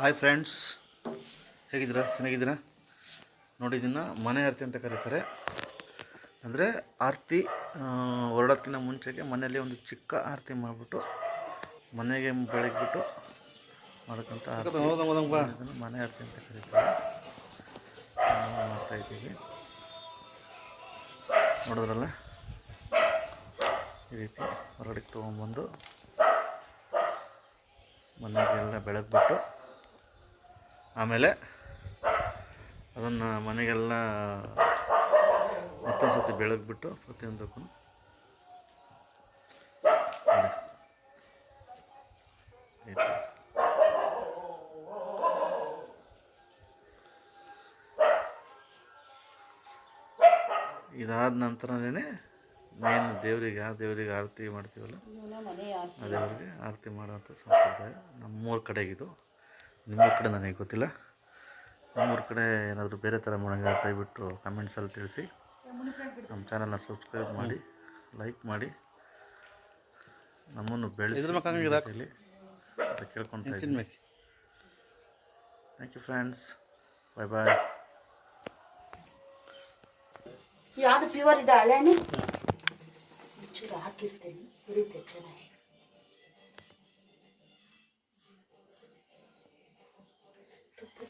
Hi friends ಹೇಗಿದ್ದೀರಾ? ಚೆನ್ನಾಗಿದ್ದೀರಾ? ನೋಡಿ ಇದನ್ನು ಮನೆ ಆರತಿ ಅಂತ ಕರೀತಾರೆ. ಅಂದರೆ ಆರತಿ ಹೊರಡೋದಕ್ಕಿಂತ ಮುಂಚೆಗೆ ಮನೆಯಲ್ಲಿ ಒಂದು ಚಿಕ್ಕ ಆರತಿ ಮಾಡಿಬಿಟ್ಟು ಮನೆಗೆ ಬೆಳಗ್ಬಿಟ್ಟು ಮಾಡೋಕ್ಕಂಥ ಆರತಿ. ಇದನ್ನು ಮನೆ ಆರತಿ ಅಂತ ಕರೀತಾರೆ. ಮಾಡ್ತಾಯಿದ್ದೀವಿ ಮಾಡ್ತಾ ಇದ್ದೀವಿ. ನೋಡಿದ್ರಲ್ಲ? ಈ ರೀತಿ ಹೊರಡಕ್ಕೆ ತೊಗೊಂಬಂದು ಮನೆಗೆಲ್ಲ ಬೆಳಗ್ಬಿಟ್ಟು ಆಮೇಲೆ ಅದನ್ನು ಮನೆಗೆಲ್ಲ ಮತ್ತೊಂದು ಸತಿ ಬೆಳಗ್ಬಿಟ್ಟು ಪ್ರತಿಯೊಂದಕ್ಕೂ ಇದಾದ ನಂತರನೇ ಮೇನ್ ದೇವರಿಗೆ ಆ ದೇವರಿಗೆ ಆರತಿ ಮಾಡ್ತೀವಲ್ಲ? ಆ ದೇವರಿಗೆ ಆರತಿ ಮಾಡುವಂಥ ಸಂಪ್ರದಾಯ ನಮ್ಮೂರ ಕಡೆಗಿದು. ನಿಮ್ಮೂರ ಕಡೆ ನನಗೆ ಗೊತ್ತಿಲ್ಲ. ನಮ್ಮೂರ ಕಡೆ ಏನಾದರೂ ಬೇರೆ ಥರ ಮಾಡೋಂಗೆ ದಯವಿಟ್ಟು ಕಮೆಂಟ್ಸಲ್ಲಿ ತಿಳಿಸಿ. ನಮ್ಮ ಚಾನಲ್ನ ಸಬ್ಸ್ಕ್ರೈಬ್ ಮಾಡಿ ಲೈಕ್ ಮಾಡಿ. ನಮ್ಮನ್ನು ಬೆಳೆಸಿ ಕೇಳ್ಕೊತಾ ಇದ್ದೀನಿ. Thank you friends bye bye ಯಾವುದು ಪ್ಯೂರ್ ಇದೆ ಹಳೆಣ್ಣೆ ಒಂಚೂರು ಹಾಕಿರ್ತೀನಿ. ಹುರಿತೆ ಚೆನ್ನಾಗಿ.